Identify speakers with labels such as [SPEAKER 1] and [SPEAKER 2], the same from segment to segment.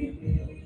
[SPEAKER 1] Amen.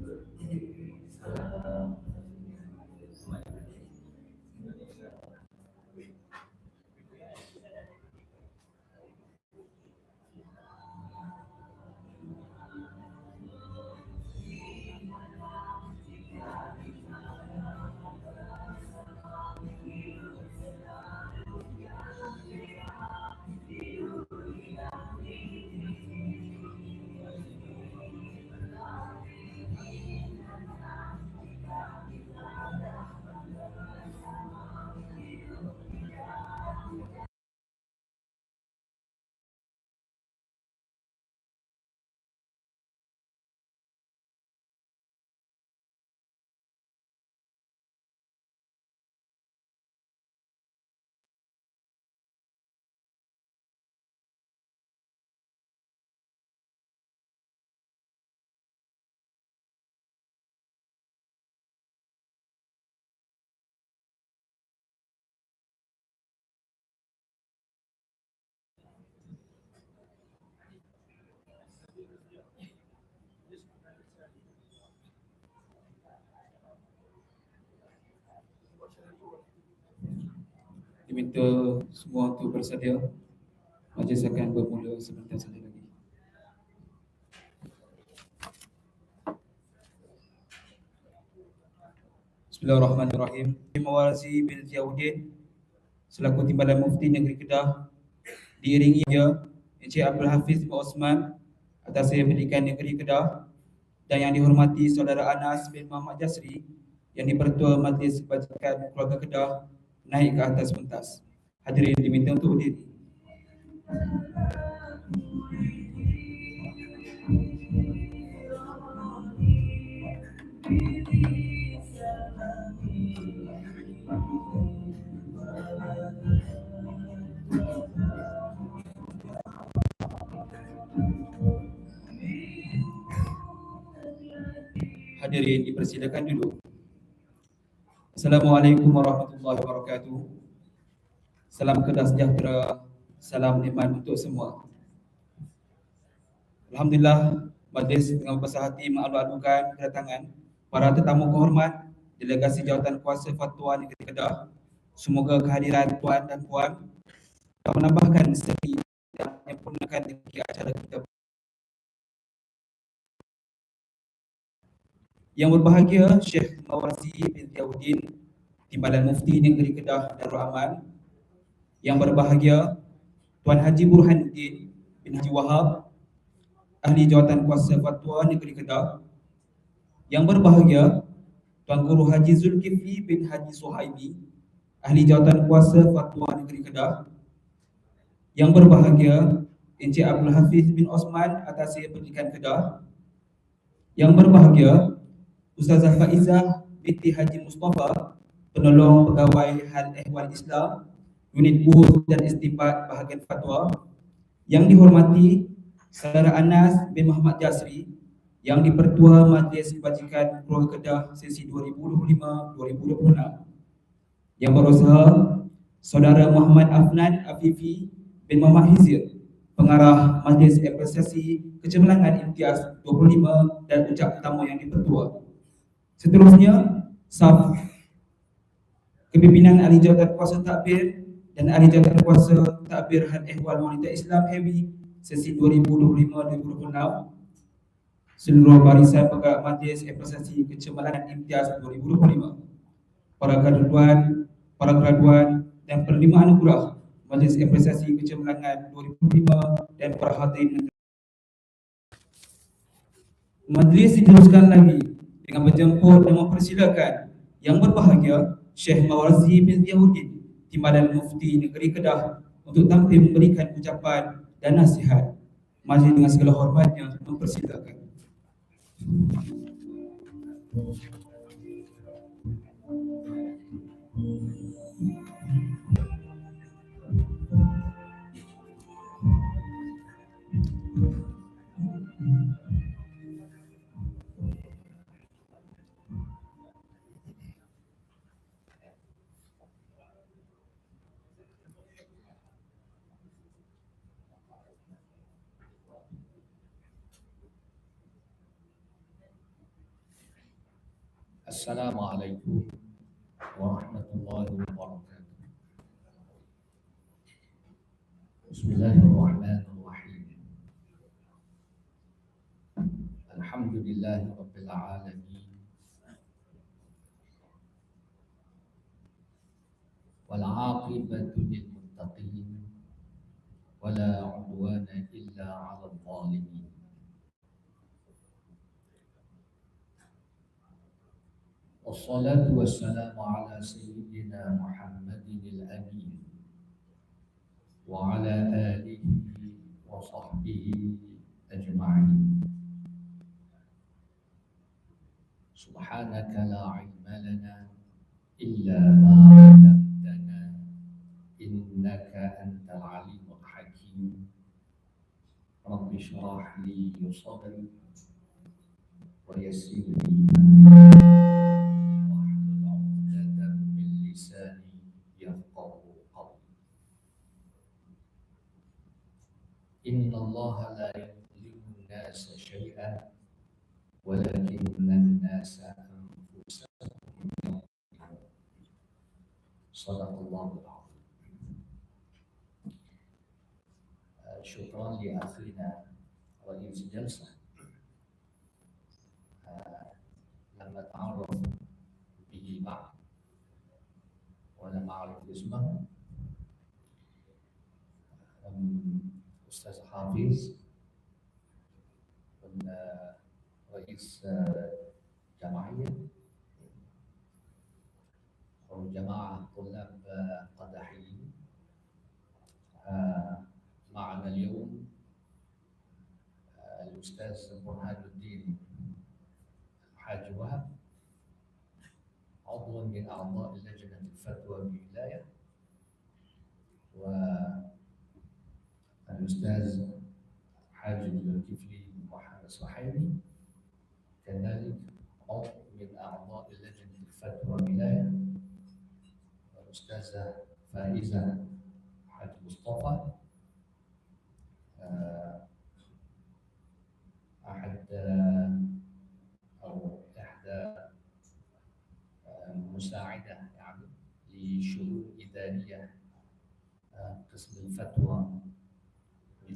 [SPEAKER 1] the Diminta semua untuk bersedia. Majlis akan bermula sebentar saja lagi. Bismillahirrahmanirrahim. Mawarzi bin Ziauddin selaku Timbalan Mufti Negeri Kedah diiringi dia Encik Abdul Hafiz bin Osman atas saya pendidikan Negeri Kedah dan yang dihormati Saudara Anas bin Muhammad Jasri yang dipertua Majlis Bajikan Keluarga Kedah naik ke atas pentas. Hadirin diminta untuk berdiri. Hadirin dipersilakan duduk. Assalamualaikum warahmatullahi wabarakatuh. Salam kedah sejahtera, salam nikmat untuk semua. Alhamdulillah, majlis dengan besar hati mengalu-alukan kedatangan para tetamu kehormat delegasi jawatan kuasa fatwa negeri Kedah. Semoga kehadiran tuan dan puan dapat menambahkan segi dan menyempurnakan acara kita Yang berbahagia Syekh Mawarzi bin Yahudin Timbalan Mufti Negeri Kedah Darul Aman. Yang berbahagia Tuan Haji Burhanuddin bin Haji Wahab Ahli Jawatan Kuasa Fatwa Negeri Kedah. Yang berbahagia Tuan Guru Haji Zulkifli bin Haji Suhaibi Ahli Jawatan Kuasa Fatwa Negeri Kedah. Yang berbahagia Encik Abdul Hafiz bin Osman Atas Pendidikan Kedah. Yang berbahagia Ustazah Faizah binti Haji Mustafa Penolong Pegawai Hal Ehwal Islam Unit Buhur dan Istibat Bahagian Fatwa yang dihormati Saudara Anas bin Muhammad Jasri yang dipertua Majlis Kebajikan Keluarga Kedah sesi 2025-2026 yang berusaha Saudara Muhammad Afnan Afifi bin Muhammad Hizir pengarah Majlis Apresiasi Kecemerlangan Imtiaz 25 dan ucap tamu yang dipertua. Seterusnya, saf. Kepimpinan ahli jawatan kuasa takbir dan ahli jawatan kuasa takbir had ehwal wanita Islam Heavy sesi 2025-2026 seluruh barisan pegawai majlis apresiasi kecemerlangan imtiaz 2025 para graduan, para graduan dan penerima anugerah majlis apresiasi kecemerlangan 2025 dan para hadirin Majlis diteruskan lagi dengan menjemput dan mempersilakan yang berbahagia Syekh Mawarzi bin Yahudin Timbalan Mufti Negeri Kedah untuk tampil memberikan ucapan dan nasihat. Majlis dengan segala hormatnya mempersilakan.
[SPEAKER 2] السلام عليكم ورحمة الله وبركاته. بسم الله الرحمن الرحيم. الحمد لله رب العالمين. والعاقبة للمتقين. ولا عدوان إلا على الظالمين والصلاة والسلام على سيدنا محمد الأمين وعلى آله وصحبه أجمعين. سبحانك لا علم لنا إلا ما علمتنا إنك أنت العليم الحكيم. رب اشرح لي صدري ويسر لي أمري. إن الله لا يظلم الناس شيئا ولكن الناس أنفسهم يظلمون. صدق الله العظيم. آه، شكرا لأخينا رئيس الجلسة آه، لم نتعرف به بعد ولم أعرف اسمه. الأستاذ حافظ. كنا آه، رئيس آه، جمعية. وجماعه طلاب آه، قدحيين. معنا اليوم الأستاذ برهان الدين الحاج وهب. عضو من أعضاء لجنة الفتوى بالولايه و والأستاذ حاج الكفلي محمد صحيبي كذلك عضو من أعضاء لجنة الفتوى ولاية والأستاذة فائزة حاج مصطفى. آه، أحد أو إحدى آه، مساعدة يعني لشؤون إدارية آه، قسم الفتوى.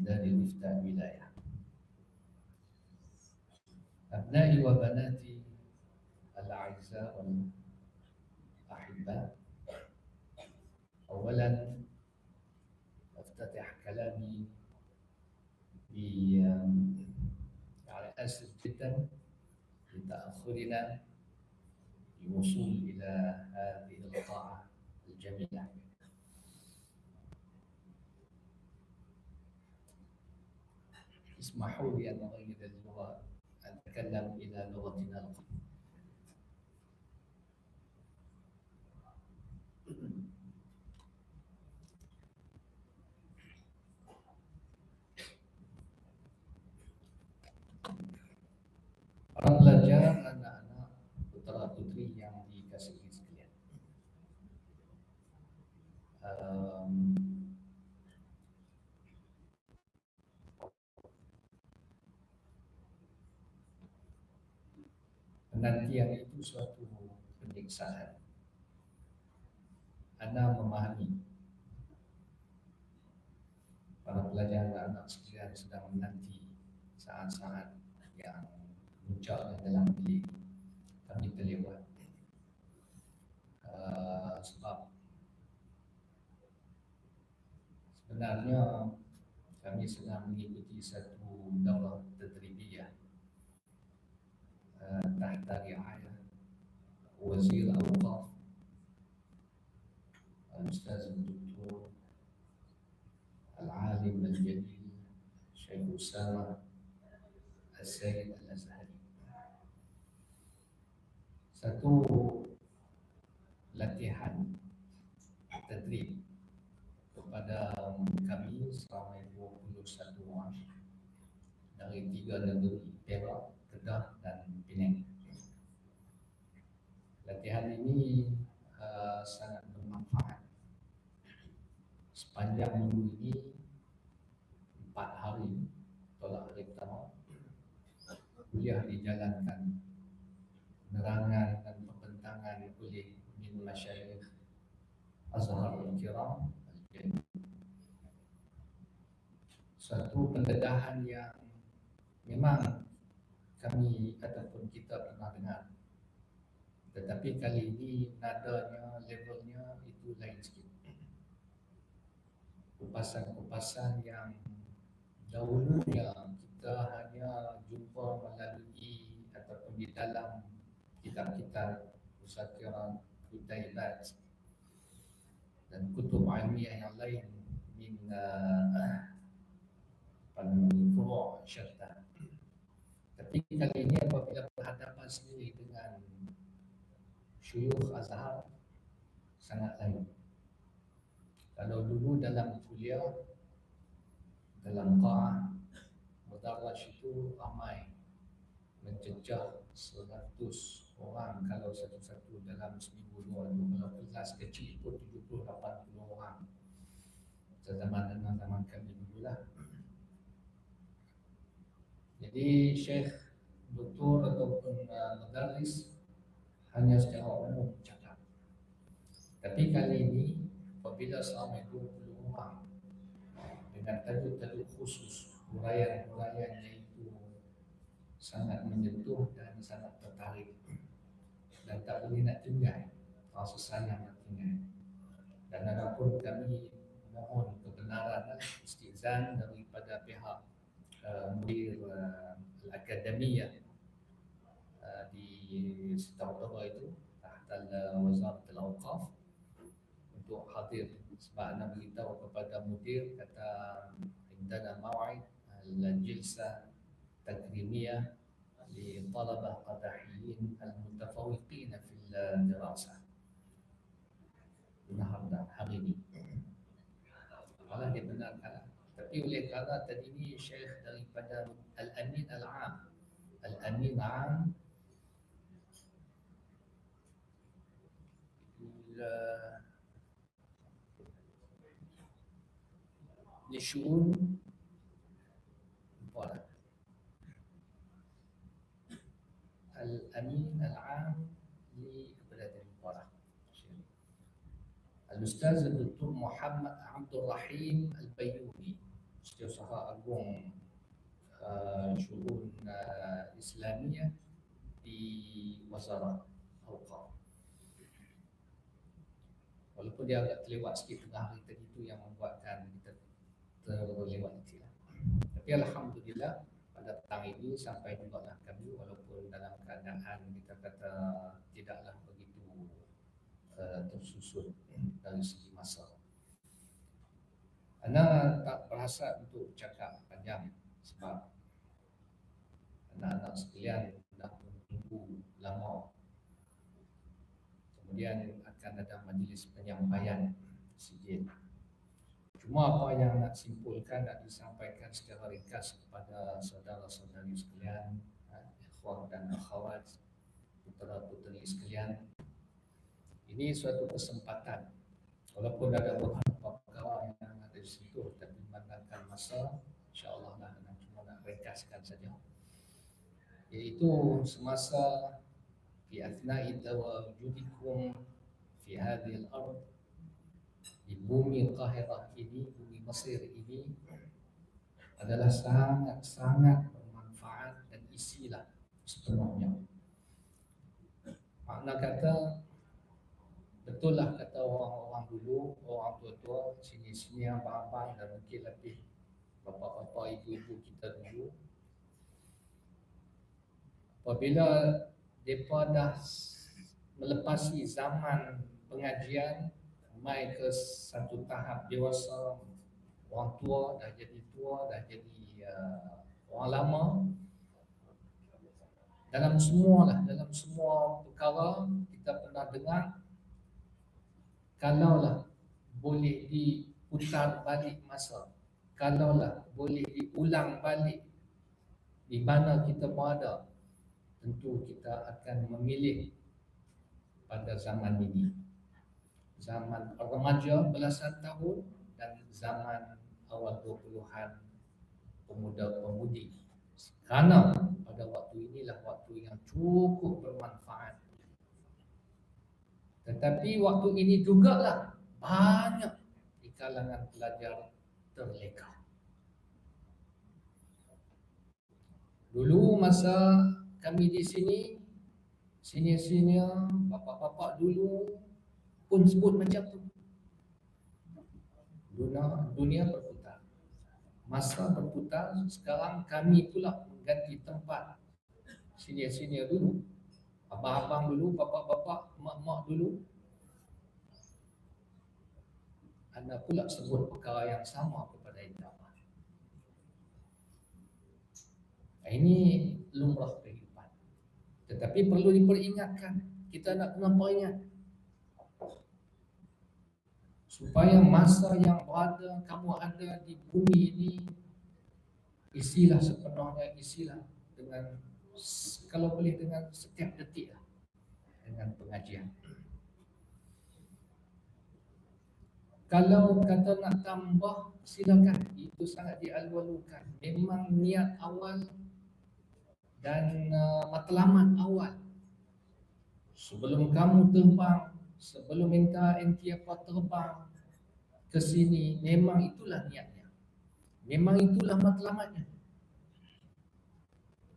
[SPEAKER 2] دار الافتاء ولايه أبنائي وبناتي الأعزاء والاحباء اولا أفتتح كلامي على يعني آسف جدا لتأخرنا الوصول إلى هذه القاعة الجميلة. اسمحوا لي أن أغير اللغة أتكلم إلى لغتنا القديمة penantian itu suatu penyiksaan. Anda memahami. Para pelajar anak-anak sekalian sedang menanti saat-saat yang puncaknya dalam bilik kami terlewat. Uh, sebab sebenarnya kami sedang mengikuti satu daurah tadribiyah tahta riayah wazir awqaf Ustaz Dr. Al-Alim Al-Jadid Syekh Usama Al-Sayyid Al-Azhari Satu latihan tadrib kepada kami selama 21 orang dari tiga negeri Perak, Kedah dan Penang. Latihan ini uh, sangat bermanfaat. Sepanjang minggu ini empat hari tolak hari pertama kuliah dijalankan. Penerangan dan pembentangan oleh min masyayikh Azhar al-Kiram satu pendedahan yang memang kami ataupun kita pernah dengar tetapi kali ini nadanya levelnya itu lain sikit. Kupasan-kupasan yang dahulunya kita hanya jumpa melalui ataupun di dalam kitab-kitab Usatiran Kutaibat dan kutub ilmiah yang lain min apa namanya furu' syatta tapi kali ini apabila berhadapan sendiri dengan syuyukh azhar sangat lain kalau dulu dalam kuliah dalam qa'ah mudarraj itu ramai. Mencecah 100 orang. Kalau satu-satu dalam seminggu dua tu kalau kelas kecil pun 70 80 orang. Zaman dengan zaman kami dulu lah jadi Syekh doktor ataupun uh, mudarris hanya secara umum cakap tapi kali ini apabila selama 20 orang dengan tajuk-tajuk khusus huraian-huraian itu sangat menyentuh dan sangat tertarik. Dan tak boleh nak tinggal rasa sayang nak tinggal. Dan adapun kami mohon kebenaran dan istizan daripada pihak uh, mudir uh, al-akademiyah يستوعبها إيه تحت وزارة الأوقاف. Untuk hadir sebab Nabi beritahu kepada mudir عندنا موعد الجلسة تكريمية لطلبة قدحيين المتفوقين في الدراسة النهاردة حقيقي هذا هي بناء على tapi oleh kerana tadi ni Syekh daripada Al-Amin Al-Am لشؤون البلد الأمين العام لبلاد المباراة الأستاذ الدكتور محمد عبد الرحيم البيومي استشهاء الروم آه، شؤون آه، إسلامية في وزارة walaupun dia agak terlewat sikit tengah hari tadi tu yang membuatkan kita terlewat sikit lah. Tapi Alhamdulillah pada petang ini sampai juga lah kami walaupun dalam keadaan kita kata tidaklah begitu uh, tersusun dari segi masa. Ana tak berhasrat untuk cakap panjang sebab anak-anak sekalian dah menunggu lama. Kemudian akan ada majlis penyampaian sikit. Cuma apa yang nak simpulkan nak disampaikan secara ringkas kepada saudara-saudari sekalian, ha, ikhwan dan akhwat, putera-puteri sekalian. Ini suatu kesempatan walaupun ada beberapa perkara yang ada di situ tapi memandangkan masa insyaallah lah nak cuma nak ringkaskan saja iaitu semasa fi athna'i tawajudikum fi hadhihi al-ard di bumi Qahirah ini bumi Mesir ini adalah sangat-sangat bermanfaat dan isilah sepenuhnya makna kata Betul lah kata orang-orang dulu, orang tua-tua, sini-sini abang-abang dan mungkin lebih bapa-bapa, ibu-ibu kita dulu. Apabila mereka dah melepasi zaman pengajian, mai ke satu tahap dewasa, orang tua dah jadi tua, dah jadi uh, orang lama, dalam semua lah, dalam semua perkara kita pernah dengar kalaulah boleh diputar balik masa kalaulah boleh diulang balik di mana kita berada tentu kita akan memilih pada zaman ini zaman remaja belasan tahun dan zaman awal 20-an pemuda-pemudi kerana pada waktu inilah waktu yang cukup bermanfaat tetapi waktu ini juga lah banyak di kalangan pelajar terleka. Dulu masa kami di sini, sini-sini, bapak-bapak dulu pun sebut macam tu. Dunia, dunia berputar. Masa berputar, sekarang kami pula mengganti tempat sini-sini dulu abang-abang dulu, bapak-bapak, mak-mak dulu. Anda pula sebut perkara yang sama kepada kita. Ini lumrah kehidupan. Tetapi perlu diperingatkan. Kita nak kena peringat. Supaya masa yang berada, kamu ada di bumi ini, isilah sepenuhnya, isilah dengan kalau boleh dengan setiap detik lah dengan pengajian. Kalau kata nak tambah silakan itu sangat dialwalukan. Memang niat awal dan uh, matlamat awal sebelum kamu terbang sebelum minta enti apa terbang ke sini memang itulah niatnya. Memang itulah matlamatnya.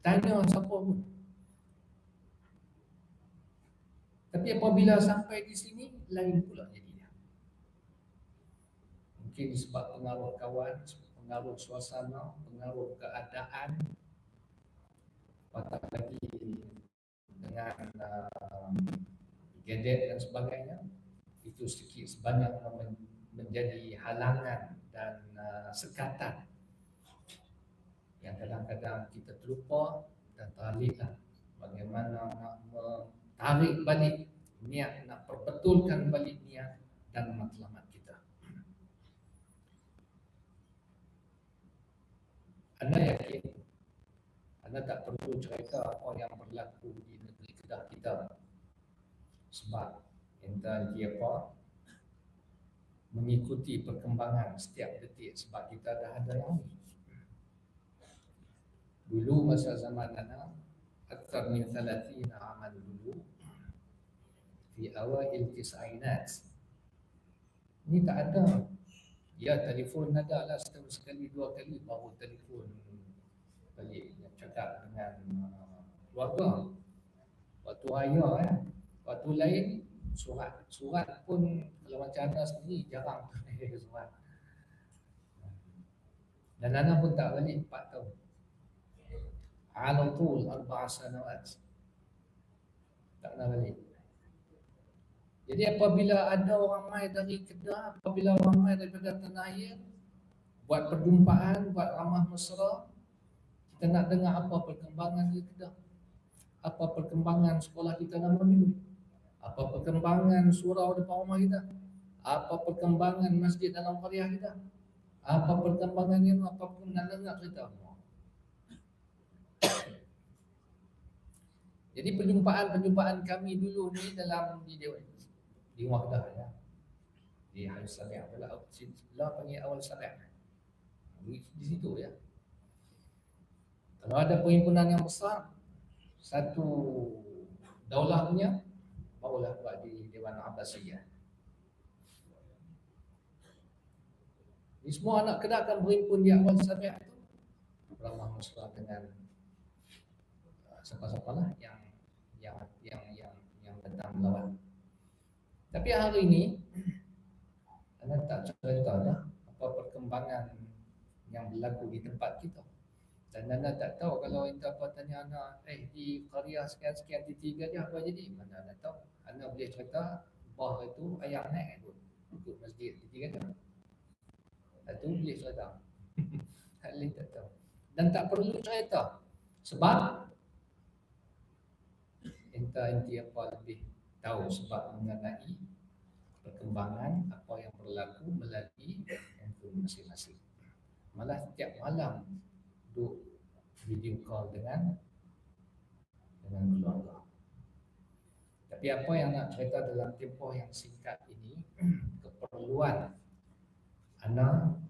[SPEAKER 2] Tanya siapa pun. Tapi apabila sampai di sini, lain pula jadinya. Mungkin sebab pengaruh kawan, pengaruh suasana, pengaruh keadaan, patah lagi dengan uh, gadget dan sebagainya, itu sedikit sebanyak menjadi halangan dan uh, sekatan. Yang kadang-kadang kita terlupa dan taliklah bagaimana nak tarik balik niat nak perbetulkan balik niat dan matlamat kita. Anda yakin? Anda tak perlu cerita apa yang berlaku di negeri Kedah kita sebab entah dia apa mengikuti perkembangan setiap detik sebab kita dah ada yang ini dulu masa zaman ana akthar min 30 amal dulu fi awail tis'inat ni tak ada. Ya telefon ada lah setahun sekali dua kali baru telefon balik cakap dengan uh, keluarga. Waktu ayah eh waktu lain surat surat pun kalau macam anak sendiri jarang solat. Dan anak pun tak balik 4 tahun. Ala tul arba'a sanawat. Tak pernah balik. Jadi apabila ada orang mai dari Kedah, apabila orang mai daripada tanah air, buat perjumpaan, buat ramah mesra, kita nak dengar apa perkembangan di Kedah. Apa perkembangan sekolah kita nama dulu. Apa perkembangan surau depan rumah kita. Apa perkembangan masjid dalam qaryah kita. Apa perkembangan yang apa pun nak dengar cerita. Jadi perjumpaan-perjumpaan kami dulu ni dalam di Dewan di rumah ya. Di Hayat Saleh adalah sebelah panggil awal Saleh. Di, di situ ya. Kalau ada perhimpunan yang besar, satu daulah punya, barulah buat di Dewan Abbasiyah. Ini semua anak Kedah akan berhimpun di awal Saleh itu. Ramah mesra dengan uh, siapa-siapa lah yang yang yang yang yang datang melawan. Tapi hari ini anda tak cerita dah apa perkembangan yang berlaku di tempat kita. Dan anda tak tahu kalau anda apa tanya anak, eh di karya sekian-sekian di tiga dia apa jadi? Mana anda tahu? Anda boleh cerita bah itu ayah naik ikut, ikut masjid di tiga dia. Itu boleh cerita. tak boleh tak tahu. Dan tak perlu cerita. Sebab entah inti apa lebih tahu sebab mengenai perkembangan apa yang berlaku melalui handphone masing-masing. Malah setiap malam duduk video call dengan dengan keluarga. Tapi apa yang nak cerita dalam tempoh yang singkat ini keperluan anak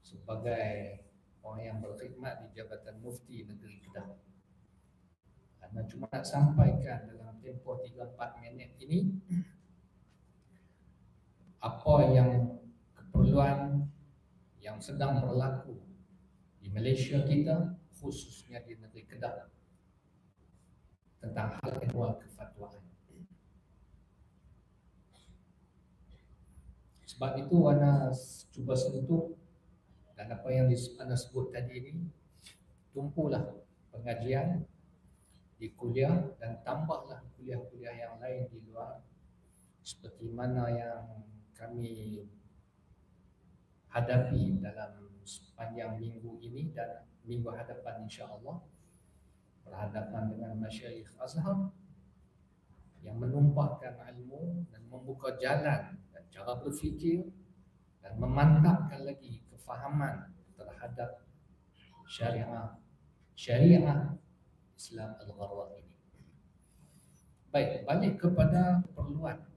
[SPEAKER 2] sebagai orang yang berkhidmat di Jabatan Mufti Negeri Kedah anda cuma nak sampaikan dalam tempoh 3-4 minit ini apa yang keperluan yang sedang berlaku di Malaysia kita khususnya di negeri Kedah tentang hal ehwal kefatwaan. Sebab itu Wana cuba sentuh dan apa yang Anda sebut tadi ini tumpulah pengajian di kuliah dan tambahlah kuliah-kuliah yang lain di luar. Seperti mana yang kami hadapi dalam sepanjang minggu ini dan minggu hadapan insya-Allah. Berhadapan dengan masyayikh Azhar yang menumpahkan ilmu dan membuka jalan cara berfikir dan memantapkan lagi kefahaman terhadap syariah syariah Islam Al-Gharwa ini. Baik, balik kepada keperluan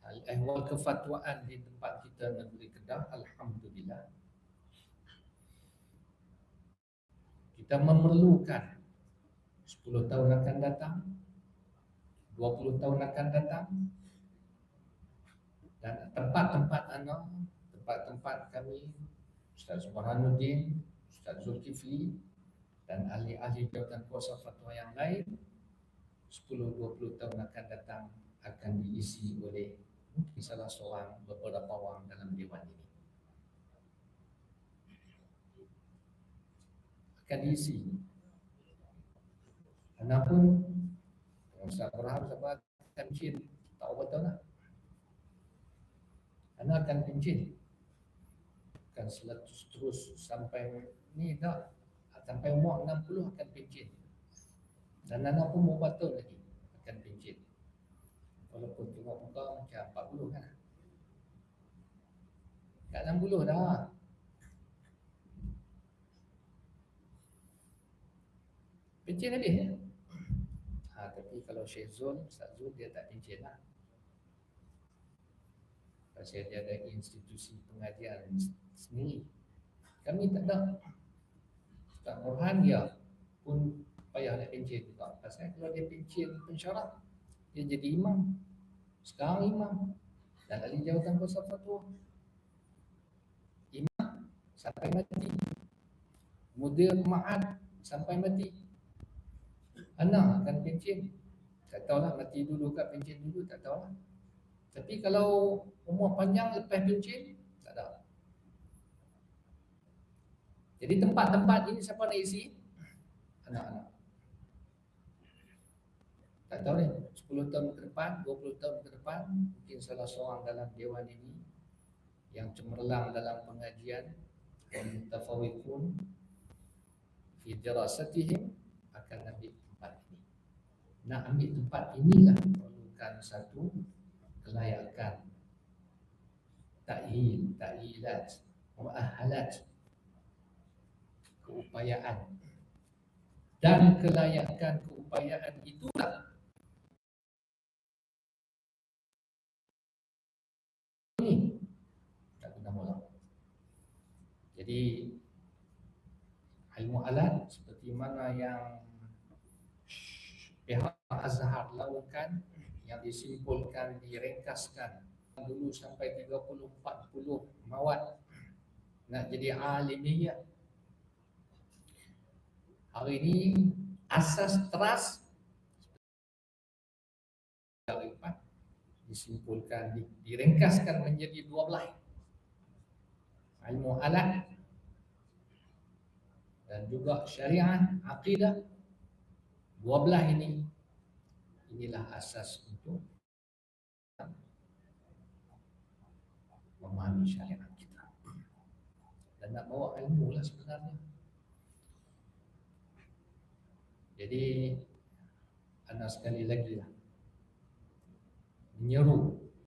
[SPEAKER 2] Al-Ehwal kefatwaan di tempat kita negeri Kedah, Alhamdulillah. Kita memerlukan 10 tahun akan datang, 20 tahun akan datang, dan tempat-tempat anak, tempat-tempat kami, Ustaz Subhanuddin, Ustaz Zulkifli, dan ahli-ahli jawatan kuasa fatwa yang lain 10-20 tahun akan datang akan diisi oleh mungkin salah seorang beberapa orang dalam dewan ini. Akan diisi. Anak pun Ustaz berharap sahabat akan pencin tak betul lah anak akan pencin akan selatus terus sampai ni tak sampai umur 60 akan pencet. Dan anak pun umur batul lagi akan pencet. Walaupun tengok muka macam 40 kan. Kat 60 dah. Pencet habis ya? Ha, tapi kalau Syekh Zul, Ustaz Zul dia tak pencet lah. Dia ada institusi pengajian sendiri. Kami tak ada. Tak Burhan dia pun payah nak pencet juga. Pasal kalau dia pencet pensyarat, dia jadi imam. Sekarang imam. Dan ahli jawatan kuasa fatwa. Imam sampai mati. Mudir ma'ad sampai mati. Anak akan pencet. Tak tahulah mati dulu kat pencet dulu, tak tahulah. Tapi kalau umur panjang lepas pencin, tak ada. Jadi tempat-tempat ini siapa nak isi? Anak-anak. Tak tahu ni, 10 tahun ke depan, 20 tahun ke depan, mungkin salah seorang dalam dewan ini yang cemerlang dalam pengajian dan tafawikun fi dirasatihim akan ambil tempat ini. Nak ambil tempat inilah perlukan satu kelayakan ta'hil, ta'hilat, mu'ahalat. Keupayaan. Dan kelayakan keupayaan itulah ini tak guna mula jadi ilmu alat seperti mana yang pihak Azhar lakukan yang disimpulkan, diringkaskan dulu sampai 30-40 mawad nak jadi alimiyah. Hari ini asas trust dari empat disimpulkan, di- diringkaskan menjadi dua belah. Ilmu alat dan juga syariah, akidah dua belah ini inilah asas untuk memahami syariat kita. Dan nak bawa ilmu lah sebenarnya. Jadi anak sekali lagi lah. Menyeru